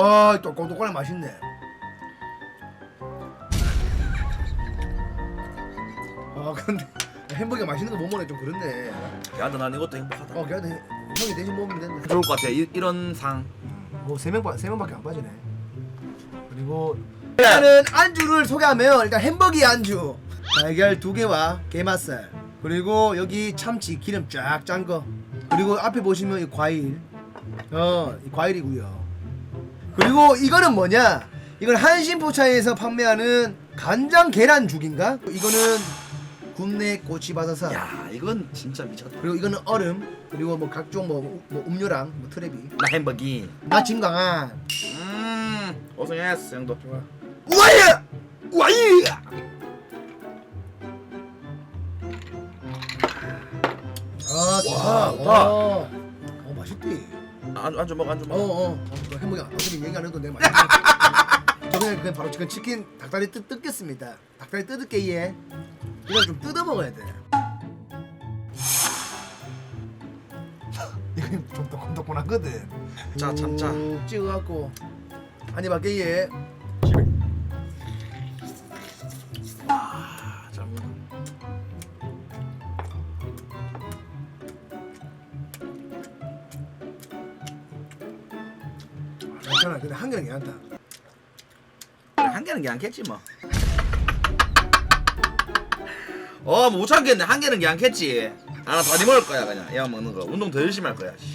와, 또꼬독꼬랑 맛있네. 아, 근데 햄버거 맛있는 거 못 먹네 좀 그렇네. 야너 난 이것도 행복하다. 어, 걔한테 형이 대신 먹으면 된다. 좋을 것 같아. 이, 이런 상. 뭐세 명, 세 명밖에 안 빠지네. 그리고 일단은 안주를 소개하면 일단 햄버거 안주, 달걀 두 개와 게맛살, 그리고 여기 참치 기름 쫙 짠 거, 그리고 앞에 보시면 이 과일, 어, 이 과일이고요. 그리고 이거는 뭐냐? 이건 한신포차에서 판매하는 간장 계란죽인가? 이거는 굽네 고치바사사. 야 이건 진짜 미쳤다. 그리고 이거는 얼음, 그리고 뭐 각종 뭐, 우- 뭐 음료랑 뭐 트레비. 나 햄버기. 나 진강한. 음 고생했어 형도. 좋아. 우와예! 우와예! 아 좋다. 와, 좋다. 어, 어 맛있디. 안주 안주 먹어 어 먹어. 어. 어, 햄버거 어차피 얘기 안 해도 내 맛있어. 저 그냥 그냥 바로 지금 치킨 닭다리 뜯 뜯겠습니다. 닭다리 뜯을게 얘. 이걸 좀 뜯어 먹어야 돼. 이건 좀 도끈도끈하거든. 자, 참자. 쭉 찍어갖고 한입 할게 얘. 괜찮아. 근데 한 개는 괜찮다. 한 개는 괜찮겠지 뭐. 어, 뭐못 참겠네. 한 개는 괜찮겠지. 아, 나 다리 먹을 거야 그냥. 얘 먹는 거. 운동 더 열심히 할 거야. 씨.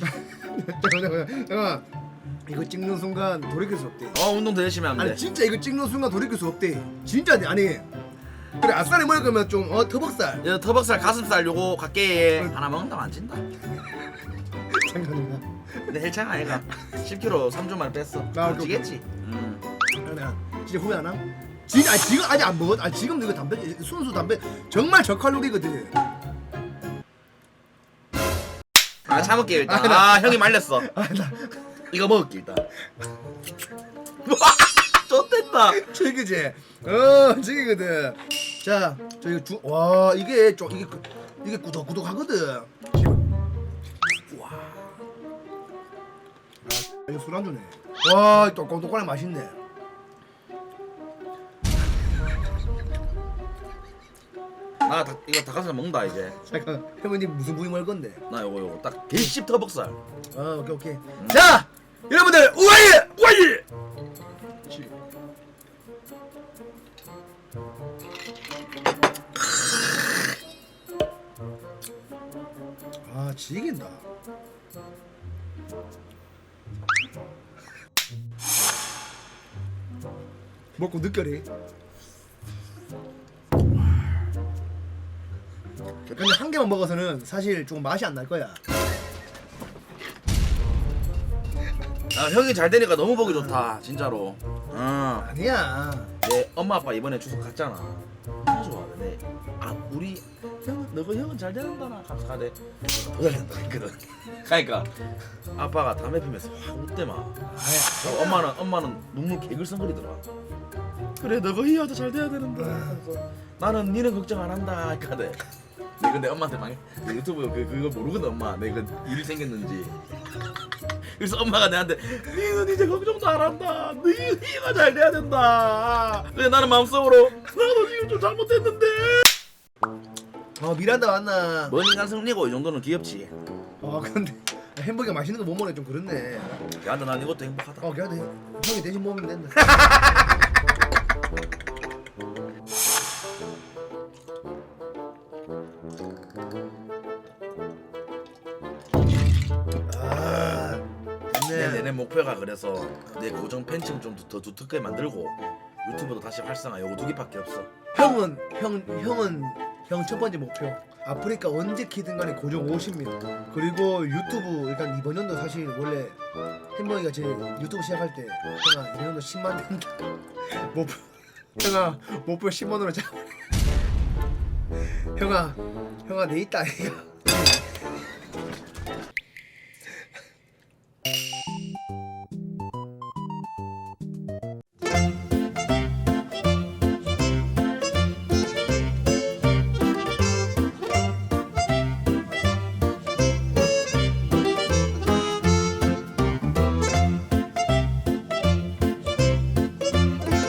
잠깐만, 잠깐만. 이거 찍는 순간 돌이킬 수 없대. 어, 운동 더 열심히 하면 아니 돼. 진짜 이거 찍는 순간 돌이킬 수 없대. 진짜 아니. 그래 아싸리 먹을 거면 좀어 터벅살. 야, 터벅살, 가슴살 요거 갈게. 하나 먹는다면 안 진다. 잠깐만. 근데 헬창 아이가 10kg 3주 만에 뺐어. 나안 찌겠지. 음. 아니야. 진짜 후회 안 함? 진, 아 지금 아직 안 먹었. 아 지금 이거 담배 순수 담배 정말 저칼로리거든. 아, 참을게 일단. 아, 나- 아, 형이 말렸어. 아나 이거 먹을게 일단. 쫓됐다. 저기지. 어 저기거든. 자, 저 이거 주. 와 이게 좀 이게 그- 이게 꾸덕꾸덕하거든. 이거 술안주네. 와, 또 꼬독꼬랑 맛있네. 나 닭, 이거 닭가슴살 먹는다 이제. 잠깐, 할머님 무슨 부위 먹을 건데? 나 요거 요거 딱 개씹 터벅살. 아, 오케이 오케이. 자, 여러분들 우아예 우아예. 아, 지긴다. 먹고 느껴리. 근데 한 개만 먹어서는 사실 조금 맛이 안 날 거야. 아 형이 잘 되니까 너무 보기 좋다 진짜로. 어. 아니야. 내 엄마 아빠 이번에 주소 갔잖아. 너무 좋아. 근데 아 우리 형은 너가 형은 잘 되는다나 가서 가대. 더 잘 된다 했거든. 그러니까 아빠가 담배 피면서 확 웃대 막. 아야. 어, 엄마는 엄마는 눈물 개글썽거리더라. 그래 너가 희야도 잘 돼야 되는데. 그래서 나는 니는 걱정 안 한다 하대. 내 근데 엄마한테 막내 유튜브 그 그거 모르거든 엄마 내가 일이 생겼는지. 그래서 엄마가 내한테 니는 이제 걱정도 안 한다. 네 희가 잘 돼야 된다. 근데 나는 마음속으로 나도 지금 좀 잘못했는데. 어 미란다 왔나? 먼 인간 승리고 이 정도는 귀엽지. 어 근데 햄버거 맛있는 거 못 먹네 좀 그렇네. 야, 근데 난 이것도 행복하다. 어 걔한테 형이 대신 먹으면 된다. 내, 내, 좋네. 내 목표가 그래서 내 고정 팬층 좀 더 두텁게 만들고 유튜브도 다시 활성화 요거 두 개밖에 없어. 형은 형 형은 형 첫 번째 목표. 아프리카 언제 키든 간에 고정 50명. 그리고 유튜브 일단 이번 연도 사실 원래 햄버거가 제 유튜브 시작할 때 형아 이번 연도 10만 된다. 목표 형아 목표 10만 원으로 잡아. 형아 형아 내 있다 이거.